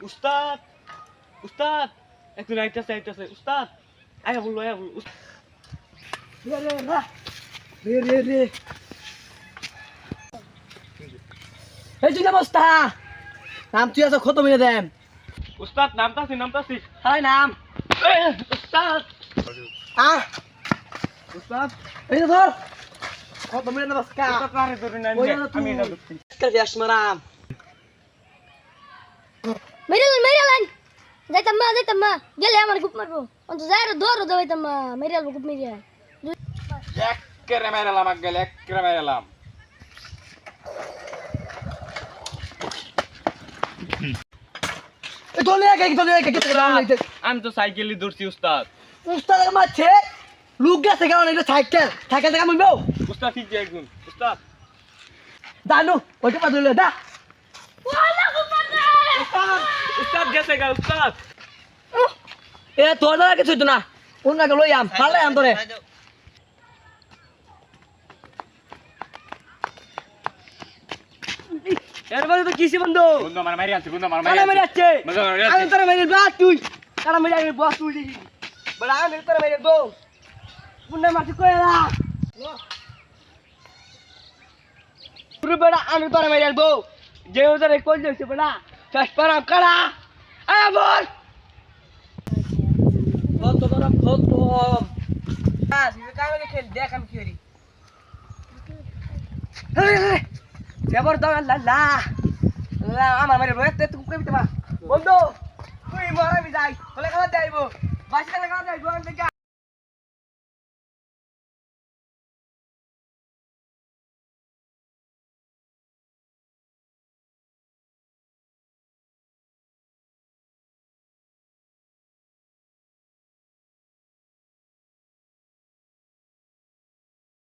উস্তাদ উস্তাদ একটু আইতাছে আইতাছে উস্তাদ আয়া বলল আয়া বলল রে রে না রে রে রে এই তুই অবস্থা নাম তুই আছো কত মিলে দেন উস্তাদ নামতাছি নামতাছি হাই নাম উস্তাদ আহ উস্তাদ এই যে ধর কত মিলে না বাসকা উস্তাদ কারে ধরে না ওই না আমি এটা তুই ধরছি কাল যাস মারাম মেরিয়ালেন মেরিয়ালেন যাইতাম মা যাইতাম মা গেলে আমার গুপ মারবো অন্ত যাই দৌড় দাইতাম মা মেরিয়াল গুপ মেরিয়া একেরে মেরালাম আগে একেরে মেরালাম এক এক তোলে এক এক তোলে আমি তো সাইকেলই ধরছি উস্তাদ উস্তাদ মারছে লুক গেছে কেমন এটা সাইকেল সাইকেল থেকে মুইবো উস্তাদ ঠিক একজন উস্তাদ দানু ওইটা পা দিলে দা উস্তাদ গেছে গা উস্তাদ। এ তোর দ্বারা কিছু হইতো না। অন্য আগে লই আম পারলে আম তোরে এরপরে তো কিসে বন্ধু? বন্ধু আমার মারি আছে বন্ধু আমার মেরে আমার মারি আমি আছে তোরা মেরে বা তুই? কানা মেরে যাবে বস তুই দেখি। বড় আমি তোরা মেরে দো মুন্না মাটি কই পুরো বড় আমি তোরা মেরে দো যে ওদের বড় পারাম কাড়া আ বল। কত বড় কত হ্যাঁ সিজে কামে খেল? দেখ আমি কি করি। যেবার দাও লা লা। লা আমার মারে রয়েতে তুমি কই দিবা বন্ধু তুই মরা যাই। বলে খাওয়া বাসি খাওয়া দেখা